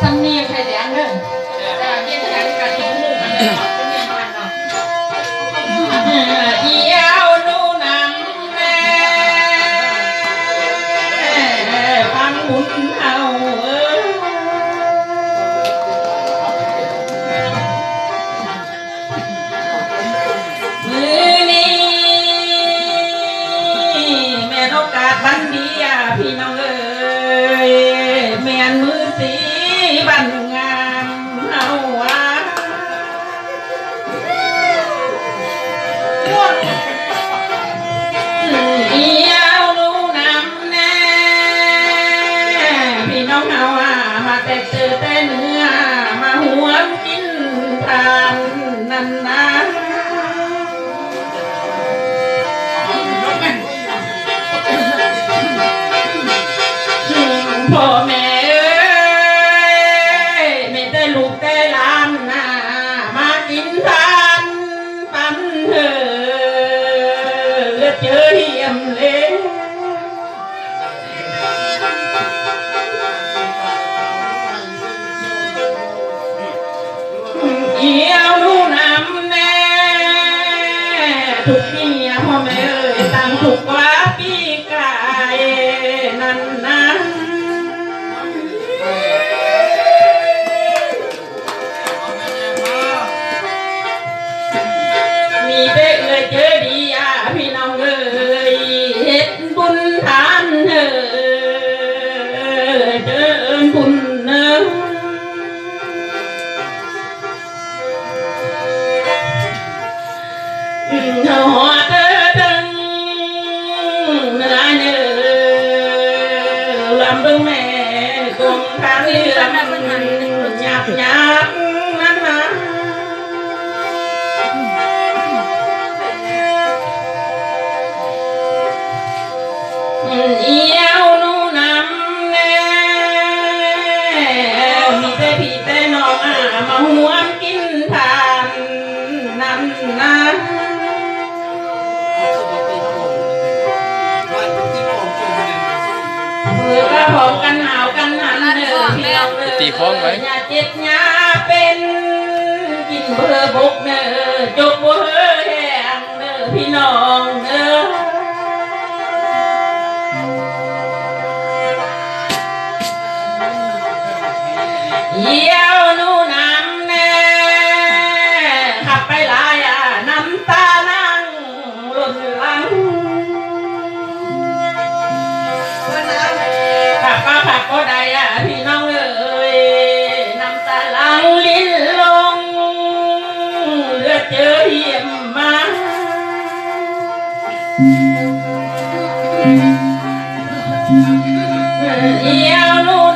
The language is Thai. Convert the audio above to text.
ซ้ำนี่ใครแดงเด้อแต่เย็นแดงกับที่หมู่มันเนาะเป็นยังไงเนาะเอียวนูนำแม่ฟังหมุนเอาเอ้ยมือนี้แม่นโอกาสบันดีอะพี่น้องเอ้ยแม่นมือสี มาแต่เจอแต่เนื้อมาหวงกินทานนันนาพ่อแม่เอ้ยไม่ได้ลูกได้หลานนะมากินทานปันเถอะเจอเหี่ยมเลย ทุ กางเรือมันหยาบหยาบนั่นนะเอียวนูนำแน่มีแต่พี่แต่น้องอะมาหัว อกระพองกันหาวกันหันเด้อพี่น้องเด้อตีโค้งไหมอย่าเจ็บอย่าเป็นกินเบื่อบกเด้อจกบ่เฮ้แห้งเด้อพี่น้องเด้อเยี่ยวหนู เลือดเจอเหี่ยมมาเอียวนูน้ำ